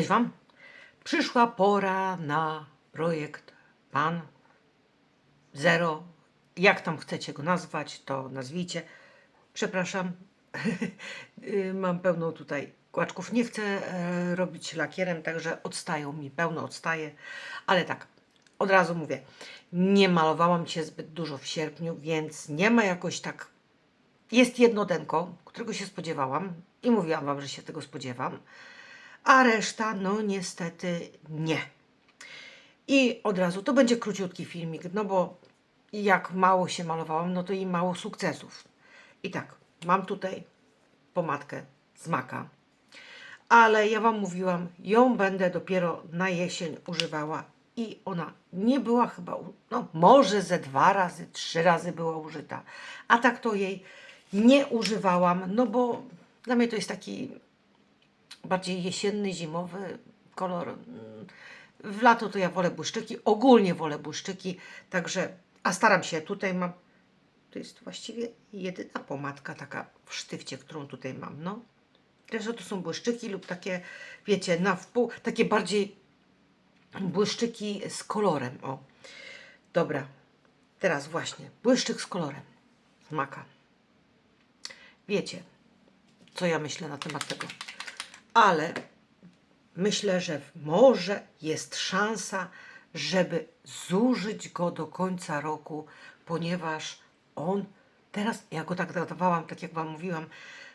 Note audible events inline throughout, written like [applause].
Cześć Wam. Przyszła pora na projekt Pan Zero. Jak tam chcecie go nazwać, to nazwijcie. Przepraszam, [laughs] mam pełno tutaj kłaczków. Nie chcę e, robić lakierem, także odstają mi, pełno odstaje. Ale tak, od razu mówię, nie malowałam Cię zbyt dużo w sierpniu, więc nie ma jakoś tak jest jedno denko, którego się spodziewałam i mówiłam Wam, że się tego spodziewam, a reszta, no niestety nie. I od razu to będzie króciutki filmik, no bo jak mało się malowałam, no to i mało sukcesów. I tak, mam tutaj pomadkę z maka, ale ja Wam mówiłam, ją będę dopiero na jesień używała i ona nie była chyba, no może ze dwa razy, trzy razy była użyta, a tak to jej nie używałam, no bo dla mnie to jest taki bardziej jesienny, zimowy kolor. Mm, W lato to ja wolę błyszczyki, ogólnie wolę błyszczyki, także, a staram się, tutaj mam, to jest właściwie jedyna pomadka taka w sztywcie, którą tutaj mam, no. Reszta to są błyszczyki lub takie, wiecie, na wpół, takie bardziej błyszczyki z kolorem, o. Dobra, teraz właśnie, błyszczyk z kolorem, z maka. Wiecie, co ja myślę na temat tego. Ale myślę, że może jest szansa, żeby zużyć go do końca roku, ponieważ on teraz, ja go tak dawałam, tak jak Wam mówiłam,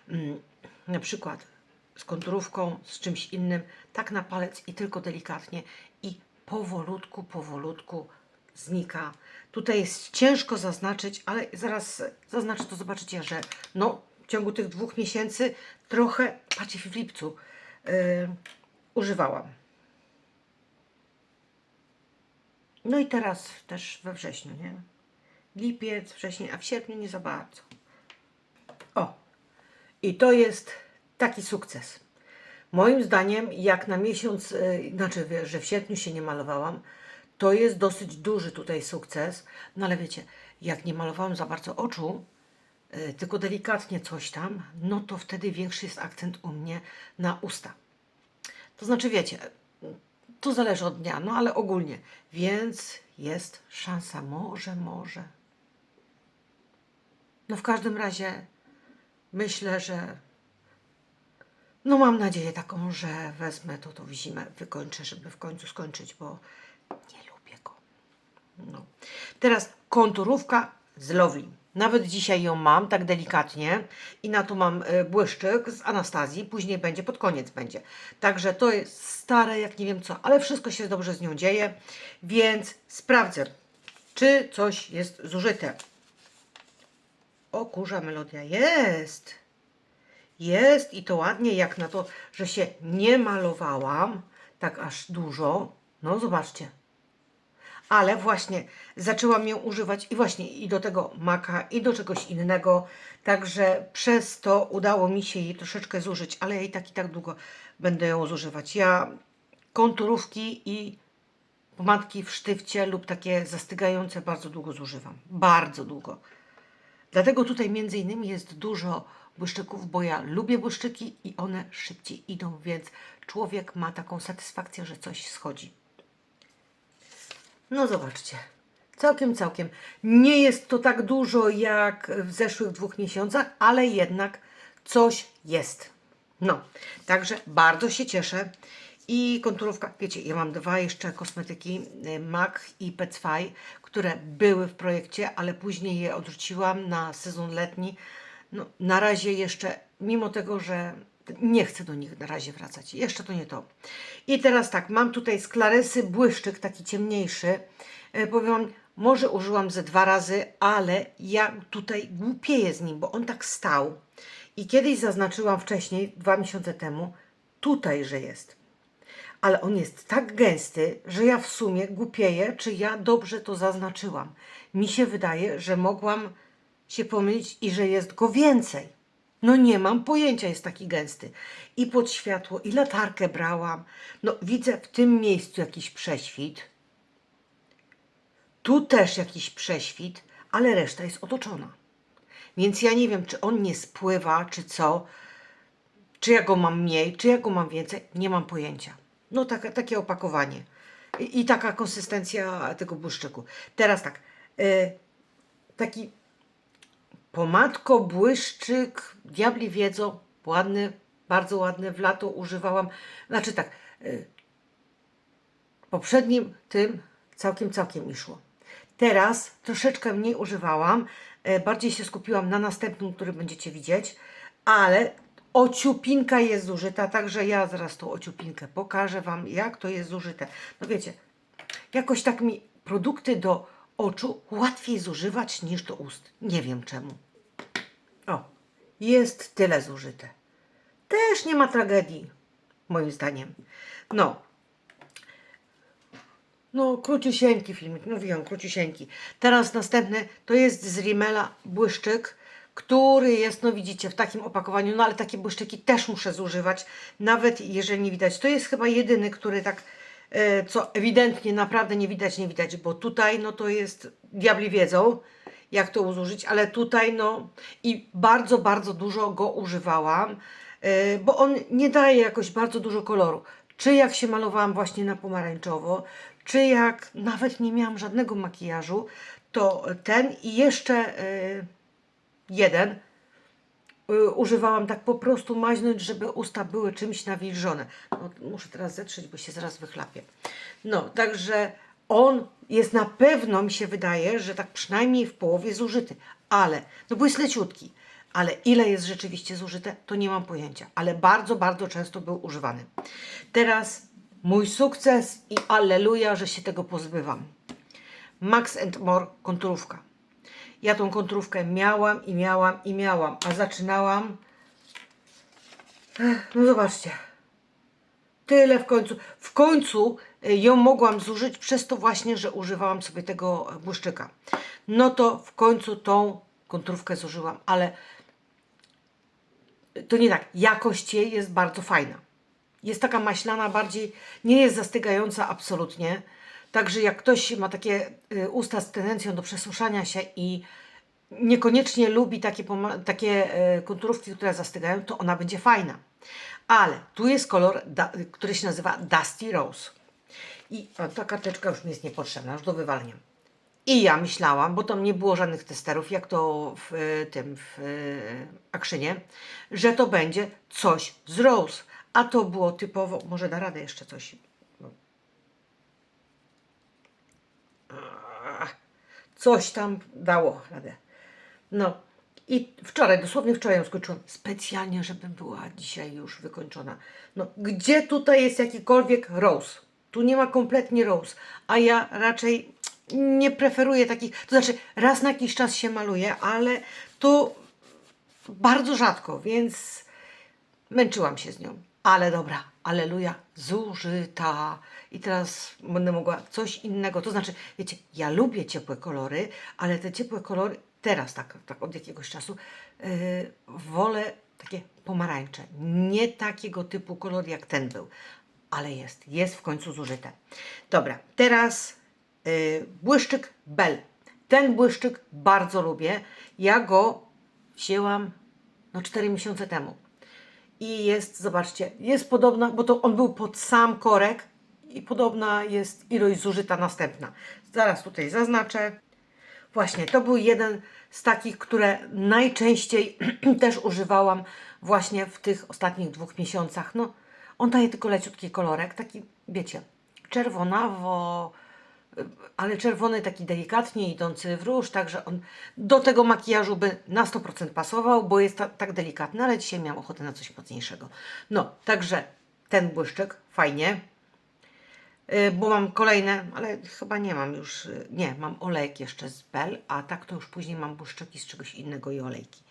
mm, na przykład z konturówką, z czymś innym, tak na palec i tylko delikatnie i powolutku, powolutku znika. Tutaj jest ciężko zaznaczyć, ale zaraz zaznaczę to, zobaczycie, że no, ciągu tych dwóch miesięcy trochę, patrzcie, w lipcu yy, używałam. No i teraz też we wrześniu, nie? Lipiec, wrzesień, a w sierpniu nie za bardzo. O, i to jest taki sukces. Moim zdaniem, jak na miesiąc, yy, znaczy, że w sierpniu się nie malowałam, to jest dosyć duży tutaj sukces. No ale wiecie, jak nie malowałam za bardzo oczu, tylko delikatnie coś tam, no to wtedy większy jest akcent u mnie na usta. To znaczy, wiecie, to zależy od dnia, no ale ogólnie. Więc jest szansa, może, może. No w każdym razie myślę, że no mam nadzieję taką, że wezmę to, to w zimę, wykończę, żeby w końcu skończyć, bo nie lubię go. No. Teraz konturówka z Lovely. Nawet dzisiaj ją mam, tak delikatnie. I na to mam e, błyszczyk z Anastazji. Później będzie, pod koniec będzie. Także to jest stare, jak nie wiem co, ale wszystko się dobrze z nią dzieje. Więc sprawdzę, czy coś jest zużyte. O, kurza melodia jest. Jest i to ładnie, jak na to, że się nie malowałam tak aż dużo. No, zobaczcie. Ale właśnie zaczęłam ją używać i właśnie i do tego maka, i do czegoś innego. Także przez to udało mi się jej troszeczkę zużyć, ale ja i tak i tak długo będę ją zużywać. Ja konturówki i pomadki w sztywcie lub takie zastygające bardzo długo zużywam. Bardzo długo. Dlatego tutaj między innymi jest dużo błyszczyków, bo ja lubię błyszczyki i one szybciej idą, więc człowiek ma taką satysfakcję, że coś schodzi. No zobaczcie. Całkiem, całkiem. Nie jest to tak dużo jak w zeszłych dwóch miesiącach, ale jednak coś jest. No, także bardzo się cieszę. I konturówka, wiecie, ja mam dwa jeszcze kosmetyki, y, MAC i Pecfy, które były w projekcie, ale później je odrzuciłam na sezon letni. No, na razie jeszcze, mimo tego, że nie chcę do nich na razie wracać. Jeszcze to nie to. I teraz tak, mam tutaj z Clarysy błyszczyk, taki ciemniejszy. E, powiem może użyłam ze dwa razy, ale ja tutaj głupieję z nim, bo on tak stał. I kiedyś zaznaczyłam wcześniej, dwa miesiące temu, tutaj, że jest. Ale on jest tak gęsty, że ja w sumie głupieję, czy ja dobrze to zaznaczyłam. Mi się wydaje, że mogłam się pomylić i że jest go więcej. No nie mam pojęcia, jest taki gęsty. I pod światło, i latarkę brałam. No widzę w tym miejscu jakiś prześwit. Tu też jakiś prześwit, ale reszta jest otoczona. Więc ja nie wiem, czy on nie spływa, czy co. Czy ja go mam mniej, czy ja go mam więcej. Nie mam pojęcia. No takie opakowanie. I, I taka konsystencja tego błyszczyku. Teraz tak, y, taki pomadko, błyszczyk, diabli wiedzą, ładny, bardzo ładny, w lato używałam. Znaczy tak, y, poprzednim tym całkiem, całkiem mi szło. Teraz troszeczkę mniej używałam, e, bardziej się skupiłam na następnym, który będziecie widzieć, ale ociupinka jest zużyta, także ja zaraz tą ociupinkę pokażę Wam, jak to jest zużyte. No wiecie, jakoś tak mi produkty do oczu łatwiej zużywać niż do ust. Nie wiem czemu. Jest tyle zużyte. Też nie ma tragedii, moim zdaniem. No, no, króciusieńki filmik, mówiłam, króciusieńki. Teraz następny to jest z Rimmela błyszczyk, który jest, no widzicie, w takim opakowaniu, no ale takie błyszczyki też muszę zużywać, nawet jeżeli nie widać. To jest chyba jedyny, który tak, e, co ewidentnie naprawdę nie widać, nie widać, bo tutaj, no to jest, diabli wiedzą, jak to zużyć, ale tutaj, no i bardzo, bardzo dużo go używałam, e, bo on nie daje jakoś bardzo dużo koloru. Czy jak się malowałam właśnie na pomarańczowo, czy jak nawet nie miałam żadnego makijażu, to ten i jeszcze y, jeden y, używałam tak po prostu maźnąć, żeby usta były czymś nawilżone. No, muszę teraz zetrzeć, bo się zaraz wychlapię. No, także on jest na pewno, mi się wydaje, że tak przynajmniej w połowie zużyty, ale, no bo jest leciutki, ale ile jest rzeczywiście zużyte, to nie mam pojęcia, ale bardzo, bardzo często był używany. Teraz mój sukces i alleluja, że się tego pozbywam. Max More konturówka. Ja tą konturówkę miałam i miałam i miałam, a zaczynałam. No zobaczcie. Tyle w końcu. W końcu ją mogłam zużyć przez to właśnie, że używałam sobie tego błyszczyka. No to w końcu tą konturówkę zużyłam, ale to nie tak. Jakość jej jest bardzo fajna. Jest taka maślana, bardziej nie jest zastygająca absolutnie. Także jak ktoś ma takie y, usta z tendencją do przesuszania się i niekoniecznie lubi takie, takie y, konturówki, które zastygają, to ona będzie fajna. Ale tu jest kolor, który się nazywa Dusty Rose. I o, ta karteczka już mi jest niepotrzebna, już do wywalenia. I ja myślałam, bo tam nie było żadnych testerów, jak to w y, tym, w y, akrzynie, że to będzie coś z Rose. A to było typowo, może da radę jeszcze coś. Coś tam dało radę. No i wczoraj, dosłownie wczoraj ją skończyłam. Specjalnie, żebym była dzisiaj już wykończona. No, gdzie tutaj jest jakikolwiek rose? Tu nie ma kompletnie rose, a ja raczej nie preferuję takich, to znaczy raz na jakiś czas się maluję, ale to bardzo rzadko, więc męczyłam się z nią. Ale dobra, aleluja, zużyta. I teraz będę mogła coś innego. To znaczy, wiecie, ja lubię ciepłe kolory, ale te ciepłe kolory teraz, tak, tak od jakiegoś czasu, yy, wolę takie pomarańcze. Nie takiego typu kolor jak ten był, ale jest, jest w końcu zużyte. Dobra, teraz yy, błyszczyk Bell. Ten błyszczyk bardzo lubię. Ja go wzięłam no 4 miesiące temu. I jest, zobaczcie, jest podobna, bo to on był pod sam korek i podobna jest ilość zużyta następna. Zaraz tutaj zaznaczę. Właśnie, to był jeden z takich, które najczęściej [clears throat] też używałam właśnie w tych ostatnich dwóch miesiącach. No, on daje tylko leciutki kolorek, taki, wiecie, czerwonawo, ale czerwony taki delikatnie idący w róż, także on do tego makijażu by na 100% pasował, bo jest ta, tak delikatny, ale dzisiaj miałam ochotę na coś mocniejszego. No, także ten błyszczyk, fajnie, Yy, bo mam kolejne, ale chyba nie mam już, yy, nie, mam olejek jeszcze z Bell, a tak to już później mam błyszczyki z czegoś innego i olejki.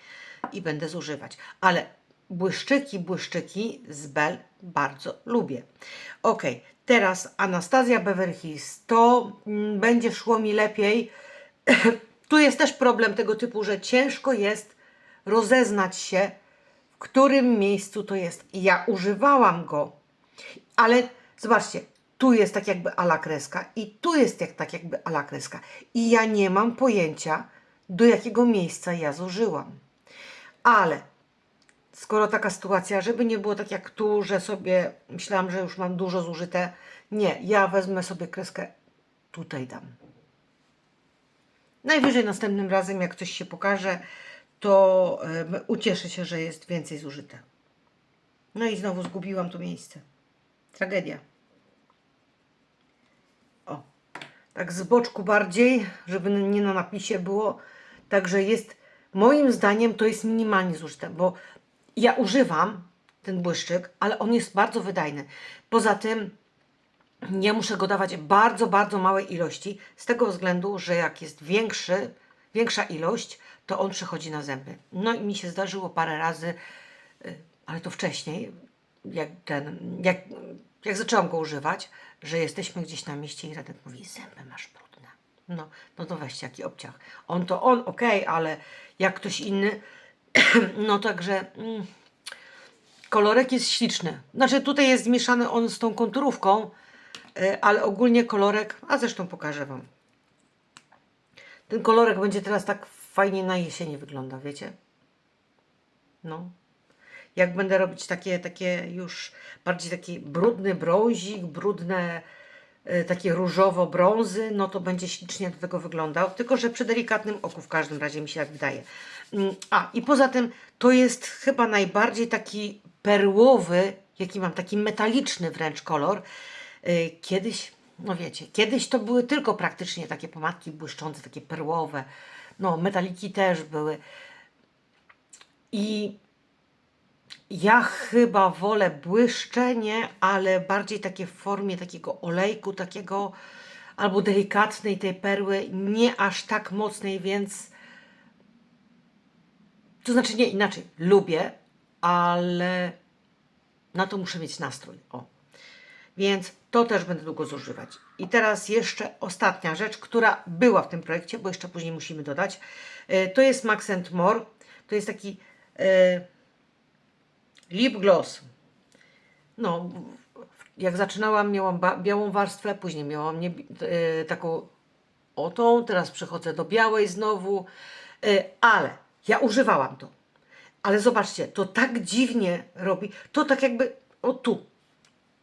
I będę zużywać, ale błyszczyki, błyszczyki z Bell bardzo lubię. Ok, teraz Anastazja Beverly to mm, będzie szło mi lepiej. [clears throat] tu jest też problem tego typu, że ciężko jest rozeznać się, w którym miejscu to jest. Ja używałam go, ale zobaczcie, tu jest tak jakby ala kreska i tu jest jak, tak jakby ala kreska. I ja nie mam pojęcia, do jakiego miejsca ja zużyłam. Ale skoro taka sytuacja, żeby nie było tak jak tu, że sobie myślałam, że już mam dużo zużyte. Nie, ja wezmę sobie kreskę tutaj dam. Najwyżej następnym razem, jak coś się pokaże, to em, ucieszę się, że jest więcej zużyte. No i znowu zgubiłam to miejsce. Tragedia. O, tak z boczku bardziej, żeby nie na napisie było. Także jest, moim zdaniem to jest minimalnie zużyte, bo ja używam ten błyszczyk, ale on jest bardzo wydajny. Poza tym nie muszę go dawać bardzo, bardzo małej ilości, z tego względu, że jak jest większy, większa ilość, to on przechodzi na zęby. No i mi się zdarzyło parę razy, y, ale to wcześniej, jak, ten, jak, jak zaczęłam go używać, że jesteśmy gdzieś na mieście i Radek mówi, zęby masz brudne. No, no to weźcie, jaki obciach. On to on, okej, ale jak ktoś inny, [clears throat] no także... Mm, kolorek jest śliczny. Znaczy tutaj jest zmieszany on z tą konturówką, y, ale ogólnie kolorek, a zresztą pokażę Wam. Ten kolorek będzie teraz tak fajnie na jesieni wygląda, wiecie? No. Jak będę robić takie, takie już bardziej taki brudny brązik, brudne takie różowo-brązy, no to będzie ślicznie do tego wyglądał. Tylko, że przy delikatnym oku w każdym razie mi się tak wydaje. Mm, A, i poza tym to jest chyba najbardziej taki perłowy, jaki mam, taki metaliczny wręcz kolor. Y, Kiedyś, no wiecie, kiedyś to były tylko praktycznie takie pomadki błyszczące, takie perłowe. No, metaliki też były. I ja chyba wolę błyszczenie, ale bardziej takie w formie takiego olejku, takiego albo delikatnej tej perły, nie aż tak mocnej, więc to znaczy nie inaczej, lubię, ale na to muszę mieć nastrój. O. Więc to też będę długo zużywać. I teraz jeszcze ostatnia rzecz, która była w tym projekcie, bo jeszcze później musimy dodać. E, To jest Max More. To jest taki e, lip gloss. No, jak zaczynałam, miałam białą warstwę, później miałam niebie- e, taką o tą, teraz przechodzę do białej znowu, e, ale ja używałam to. Ale zobaczcie, to tak dziwnie robi, to tak jakby, o tu,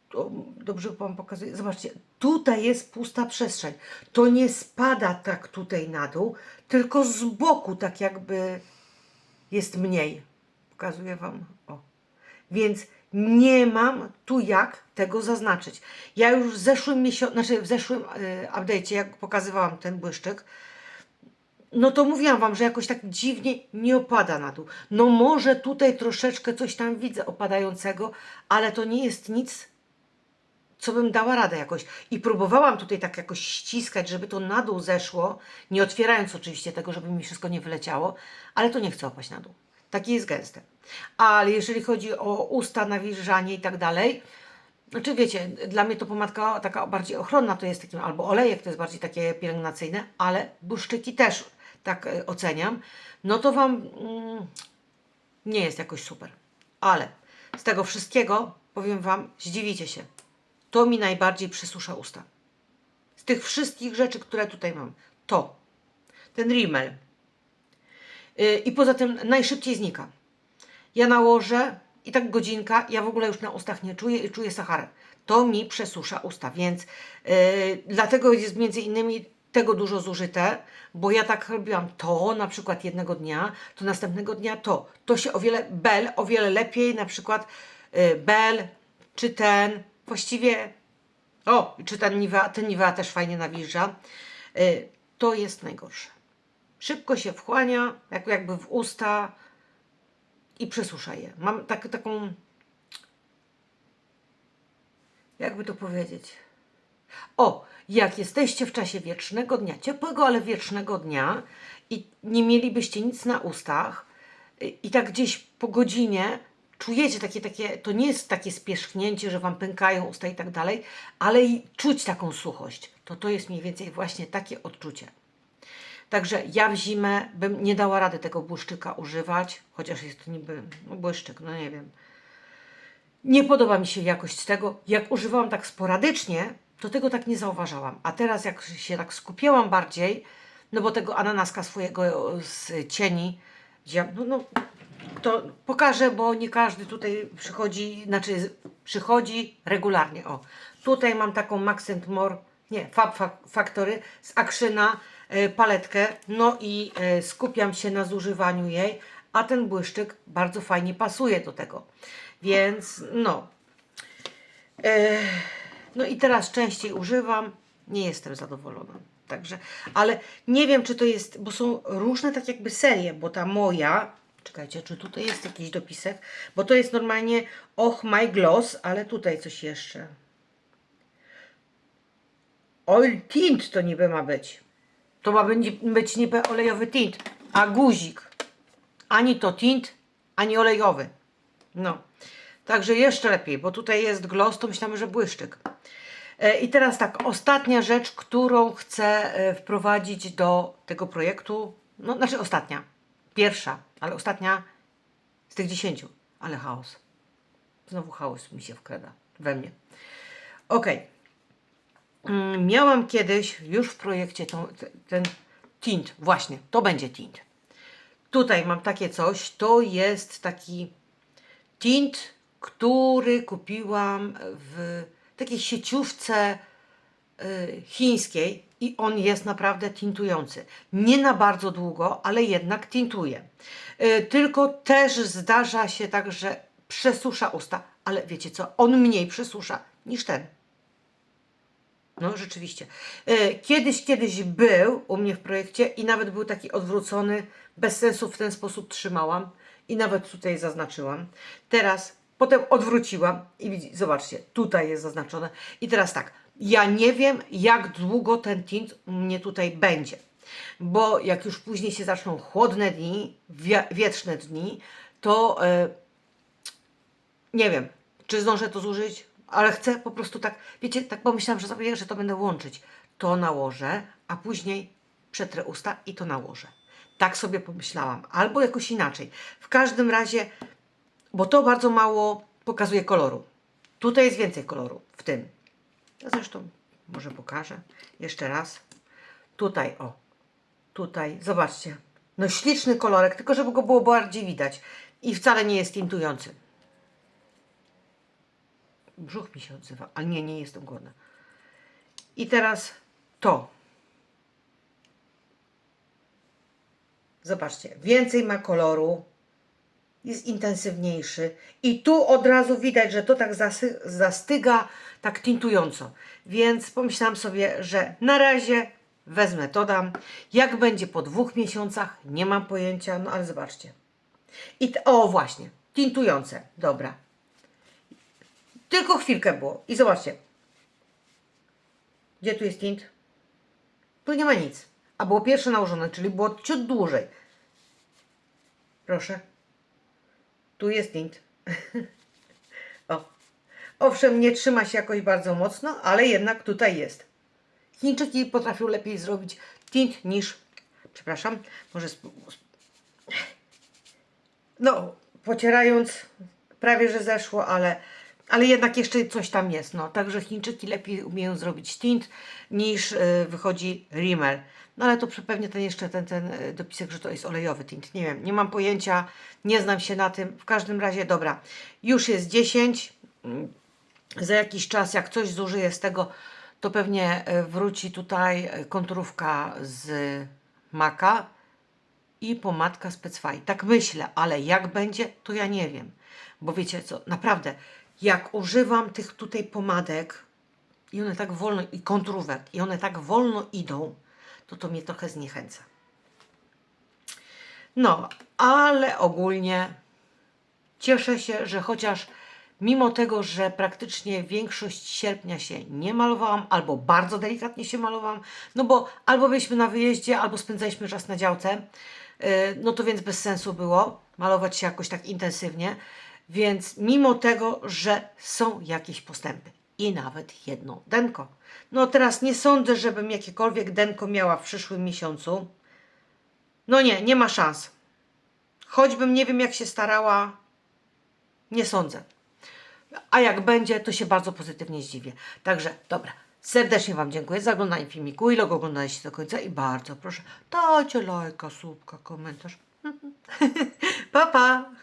to dobrze Wam pokazuję, zobaczcie, tutaj jest pusta przestrzeń. To nie spada tak tutaj na dół, tylko z boku tak jakby jest mniej. Pokazuję Wam, o. Więc nie mam tu jak tego zaznaczyć. Ja już w zeszłym miesiącu, znaczy w zeszłym y, update'cie, jak pokazywałam ten błyszczyk, no to mówiłam Wam, że jakoś tak dziwnie nie opada na dół. No może tutaj troszeczkę coś tam widzę opadającego, ale to nie jest nic, co bym dała radę jakoś. I próbowałam tutaj tak jakoś ściskać, żeby to na dół zeszło, nie otwierając oczywiście tego, żeby mi wszystko nie wyleciało, ale to nie chce opaść na dół. Takie jest gęste. Ale jeżeli chodzi o usta, nawilżanie i tak dalej, znaczy wiecie, dla mnie to pomadka taka bardziej ochronna to jest takim, albo olejek to jest bardziej takie pielęgnacyjne, ale błyszczyki też tak e, oceniam, no to Wam mm, nie jest jakoś super. Ale z tego wszystkiego, powiem Wam, zdziwicie się. To mi najbardziej przysusza usta. Z tych wszystkich rzeczy, które tutaj mam. To. Ten Rimmel. Yy, I poza tym najszybciej znika. Ja nałożę i tak godzinka, ja w ogóle już na ustach nie czuję i czuję Saharę. To mi przesusza usta, więc yy, dlatego jest między innymi tego dużo zużyte, bo ja tak robiłam to na przykład jednego dnia, to następnego dnia to. To się o wiele, bel, o wiele lepiej, na przykład yy, bel, czy ten, właściwie, o, czy ten Nivea, ten Nivea też fajnie nawilża. Yy, to jest najgorsze. Szybko się wchłania, jak, jakby w usta, i przesusza je. Mam tak, taką. Jakby to powiedzieć? O, jak jesteście w czasie wiecznego dnia, ciepłego, ale wiecznego dnia i nie mielibyście nic na ustach i, i tak gdzieś po godzinie czujecie takie, takie, to nie jest takie spierzchnięcie, że Wam pękają usta i tak dalej, ale i czuć taką suchość. To to jest mniej więcej właśnie takie odczucie. Także ja w zimę bym nie dała rady tego błyszczyka używać, chociaż jest to niby no błyszczyk, no nie wiem. Nie podoba mi się jakość tego. Jak używałam tak sporadycznie, to tego tak nie zauważałam. A teraz jak się tak skupiałam bardziej, no bo tego ananaska swojego z cieni, no, no to pokażę, bo nie każdy tutaj przychodzi, znaczy przychodzi regularnie. O, tutaj mam taką Maxent More, nie, Fab Fa- Factory z Akrzyna e, paletkę, no i e, skupiam się na zużywaniu jej, a ten błyszczyk bardzo fajnie pasuje do tego. Więc no, E, No i teraz częściej używam. Nie jestem zadowolona. Także, ale nie wiem, czy to jest, bo są różne tak jakby serie, bo ta moja, czekajcie, czy tutaj jest jakiś dopisek, bo to jest normalnie Och My Gloss, ale tutaj coś jeszcze. Oil tint to niby ma być. To ma być, niby olejowy tint, a guzik. Ani to tint, ani olejowy. No. Także jeszcze lepiej, bo tutaj jest gloss, to myślamy, że błyszczyk. E, I teraz tak, ostatnia rzecz, którą chcę e, wprowadzić do tego projektu, no znaczy ostatnia, pierwsza, ale ostatnia z tych dziesięciu, ale chaos. Znowu chaos mi się wkrada we mnie. Okej. Mm, Miałam kiedyś już w projekcie tą, te- ten tint, właśnie, to będzie tint. Tutaj mam takie coś, to jest taki tint, który kupiłam w takiej sieciówce y, chińskiej i on jest naprawdę tintujący. Nie na bardzo długo, ale jednak tintuje. Y, tylko też zdarza się tak, że przesusza usta, ale wiecie co, on mniej przesusza niż ten. No, rzeczywiście. E, Kiedyś, kiedyś był u mnie w projekcie i nawet był taki odwrócony, bez sensu w ten sposób trzymałam i nawet tutaj zaznaczyłam. Teraz, potem odwróciłam i zobaczcie, tutaj jest zaznaczone. I teraz tak, ja nie wiem, jak długo ten tint mnie tutaj będzie, bo jak już później się zaczną chłodne dni, wie- wietrzne dni, to e, nie wiem, czy zdążę to zużyć, ale chcę po prostu tak, wiecie, tak pomyślałam, że sobie, że to będę łączyć. To nałożę, a później przetrę usta i to nałożę. Tak sobie pomyślałam. Albo jakoś inaczej. W każdym razie, bo to bardzo mało pokazuje koloru. Tutaj jest więcej koloru, w tym. Ja zresztą może pokażę jeszcze raz. Tutaj, o, tutaj, zobaczcie. No śliczny kolorek, tylko żeby go było bardziej widać. I wcale nie jest tintujący. Brzuch mi się odzywa, ale nie, nie jestem głodna. I teraz to. Zobaczcie, więcej ma koloru, jest intensywniejszy i tu od razu widać, że to tak zastyga tak tintująco. Więc pomyślałam sobie, że na razie wezmę to dam. Jak będzie po dwóch miesiącach, nie mam pojęcia, no ale zobaczcie. I o właśnie, tintujące, dobra. Tylko chwilkę było. I zobaczcie. Gdzie tu jest tint? Tu nie ma nic. A było pierwsze nałożone, czyli było ciut dłużej. Proszę. Tu jest tint. [laughs] o. Owszem, nie trzyma się jakoś bardzo mocno, ale jednak tutaj jest. Chińczyki potrafią lepiej zrobić tint niż... Przepraszam, może... No, pocierając, prawie że zeszło, ale, ale jednak jeszcze coś tam jest. No. Także Chińczyki lepiej umieją zrobić tint niż y, wychodzi Rimmel. No ale to pewnie ten jeszcze ten, ten y, dopisek, że to jest olejowy tint. Nie wiem, nie mam pojęcia, nie znam się na tym. W każdym razie, dobra, już jest 10. Mm, Za jakiś czas, jak coś zużyję z tego, to pewnie y, wróci tutaj konturówka z Maka i pomadka z Pecfaj. Tak myślę, ale jak będzie, to ja nie wiem. Bo wiecie co, naprawdę, jak używam tych tutaj pomadek i one tak wolno, i konturówek, i one tak wolno idą, to to mnie trochę zniechęca. No, ale ogólnie cieszę się, że chociaż mimo tego, że praktycznie większość sierpnia się nie malowałam, albo bardzo delikatnie się malowałam, no bo albo byliśmy na wyjeździe, albo spędzaliśmy czas na działce, yy, no to więc bez sensu było malować się jakoś tak intensywnie. Więc mimo tego, że są jakieś postępy i nawet jedno denko. No teraz nie sądzę, żebym jakiekolwiek denko miała w przyszłym miesiącu. No nie, nie ma szans. Choćbym nie wiem jak się starała, nie sądzę. A jak będzie, to się bardzo pozytywnie zdziwię. Także, dobra. Serdecznie Wam dziękuję za oglądanie filmiku. Ile go oglądaliście do końca i bardzo proszę, dajcie lajka, subka, komentarz. [laughs] pa, pa.